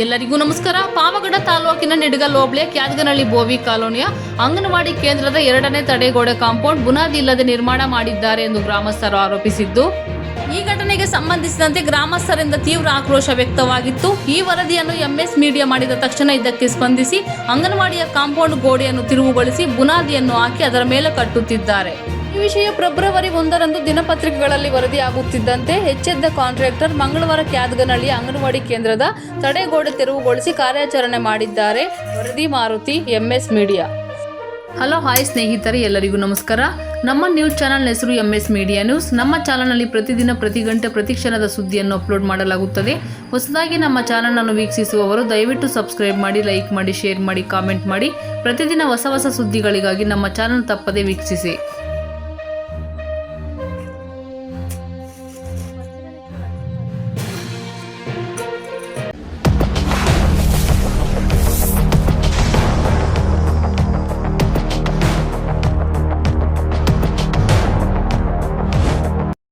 ಎಲ್ಲರಿಗೂ ನಮಸ್ಕಾರ. ಪಾವಗಡ ತಾಲೂಕಿನ ನಿಡಗಲ್ ಹೋಬಳಿಯ ಕ್ಯಾದ್ಗನಹಳ್ಳಿ ಬೋವಿ ಕಾಲೋನಿಯ ಅಂಗನವಾಡಿ ಕೇಂದ್ರದ ಎರಡನೇ ತಡೆಗೋಡೆ ಕಾಂಪೌಂಡ್ ಬುನಾದಿ ಇಲ್ಲದೆ ನಿರ್ಮಾಣ ಮಾಡಿದ್ದಾರೆ ಎಂದು ಗ್ರಾಮಸ್ಥರು ಆರೋಪಿಸಿದ್ದು. ಈ ಘಟನೆಗೆ ಸಂಬಂಧಿಸಿದಂತೆ ಗ್ರಾಮಸ್ಥರಿಂದ ತೀವ್ರ ಆಕ್ರೋಶ ವ್ಯಕ್ತವಾಗಿತ್ತು. ಈ ವರದಿಯನ್ನು ಎಂಎಸ್ ಮೀಡಿಯಾ ಮಾಡಿದ ತಕ್ಷಣ ಇದಕ್ಕೆ ಸ್ಪಂದಿಸಿ ಅಂಗನವಾಡಿಯ ಕಾಂಪೌಂಡ್ ಗೋಡೆಯನ್ನು ತಿರುವುಗೊಳಿಸಿ ಬುನಾದಿಯನ್ನು ಹಾಕಿ ಅದರ ಮೇಲೆ ಕಟ್ಟುತ್ತಿದ್ದಾರೆ. ಈ ವಿಷಯ ಫೆಬ್ರವರಿ ಒಂದರಂದು ದಿನಪತ್ರಿಕೆಗಳಲ್ಲಿ ವರದಿಯಾಗುತ್ತಿದ್ದಂತೆ ಹೆಚ್ಚೆದ್ದ ಕಾಂಟ್ರಾಕ್ಟರ್ ಮಂಗಳವಾರ ಕ್ಯಾದ್ಗನಹಳ್ಳಿ ಅಂಗನವಾಡಿ ಕೇಂದ್ರದ ತಡೆಗೋಡೆ ತೆರವುಗೊಳಿಸಿ ಕಾರ್ಯಾಚರಣೆ ಮಾಡಿದ್ದಾರೆ ವರದಿ Maruti MS Media. Hello, hi ಸ್ನೇಹಿತರೆ, ಎಲ್ಲರಿಗೂ ನಮಸ್ಕಾರ. ನಮ್ಮ ನ್ಯೂಸ್ ಚಾನಲ್ ಹೆಸರು ಎಂ ಎಸ್ ಮೀಡಿಯಾ ನ್ಯೂಸ್. ನಮ್ಮ ಚಾನಲ್ನಲ್ಲಿ ಪ್ರತಿದಿನ, ಪ್ರತಿ ಗಂಟೆ, ಪ್ರತಿ ಕ್ಷಣದ ಸುದ್ದಿಯನ್ನು ಅಪ್ಲೋಡ್ ಮಾಡಲಾಗುತ್ತದೆ. ಹೊಸದಾಗಿ ನಮ್ಮ ಚಾನಲನ್ನು ವೀಕ್ಷಿಸುವವರು ದಯವಿಟ್ಟು ಸಬ್ಸ್ಕ್ರೈಬ್ ಮಾಡಿ, ಲೈಕ್ ಮಾಡಿ, ಶೇರ್ ಮಾಡಿ, ಕಾಮೆಂಟ್ ಮಾಡಿ. ಪ್ರತಿದಿನ ಹೊಸ ಹೊಸ ಸುದ್ದಿಗಳಿಗಾಗಿ ನಮ್ಮ ಚಾನಲ್ ತಪ್ಪದೇ ವೀಕ್ಷಿಸಿ.